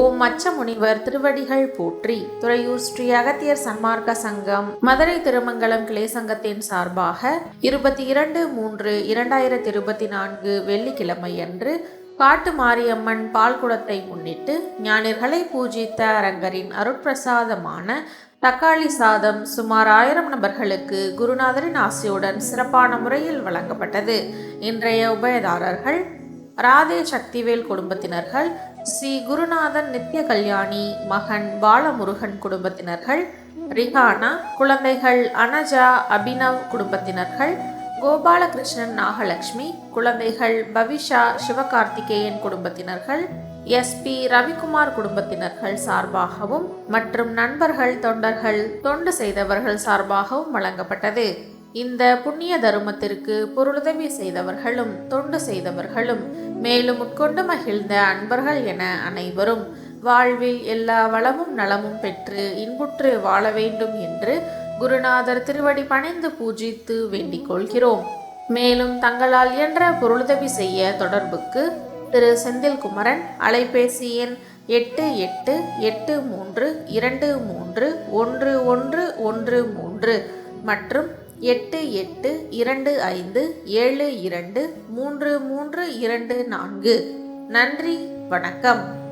ஓம் மச்ச முனிவர் திருவடிகள் போற்றி. துறையூர் ஸ்ரீ அகத்தியர் சன்மார்க்க சங்கம் மதுரை திருமங்கலம் கிளை சங்கத்தின் சார்பாக இருபத்தி இரண்டு மூன்று இரண்டாயிரத்தி இருபத்தி நான்கு வெள்ளிக்கிழமையன்று காட்டு மாரியம்மன் பால்குடத்தை முன்னிட்டு ஞானிகளை பூஜித்த அரங்கரின் அருட்பிரசாதமான தக்காளி சாதம் சுமார் ஆயிரம் நபர்களுக்கு குருநாதரின் ஆசையுடன் சிறப்பான முறையில் வழங்கப்பட்டது. இன்றைய உபயதாரர்கள் ராதே சக்திவேல் குடும்பத்தினர்கள் ஸ்ரீ குருநாதன் நித்ய கல்யாணி மகன் பாலமுருகன் குடும்பத்தினர்கள் ரிஹானா குழந்தைகள் அனஜா அபினவ் குடும்பத்தினர்கள் கோபாலகிருஷ்ணன் நாகலட்சுமி குழந்தைகள் பவிஷா சிவகார்த்திகேயன் குடும்பத்தினர்கள் எஸ்பி ரவிக்குமார் குடும்பத்தினர்கள் சார்பாகவும் மற்றும் நண்பர்கள் தொண்டர்கள் தொண்டு செய்தவர்கள் சார்பாகவும் வழங்கப்பட்டது. இந்த புண்ணிய தருமத்திற்கு பொருளுதவி செய்தவர்களும் தொண்டு செய்தவர்களும் மேலும் உட்கொண்டு மகிழ்ந்த அன்பர்கள் என அனைவரும் வாழ்வில் எல்லா வளமும் நலமும் பெற்று இன்புற்று வாழ வேண்டும் என்று குருநாதர் திருவடி பணிந்து பூஜித்து வேண்டிக் கொள்கிறோம். மேலும் தங்களால் இயன்ற பொருளுதவி செய்ய தொடர்புக்கு திரு செந்தில்குமரன் அலைபேசி எண் எட்டு எட்டு எட்டு மூன்று இரண்டு மூன்று ஒன்று ஒன்று ஒன்று மூன்று மற்றும் எட்டு எட்டு இரண்டு ஐந்து ஏழு இரண்டு மூன்று மூன்று இரண்டு நான்கு. நன்றி வணக்கம்.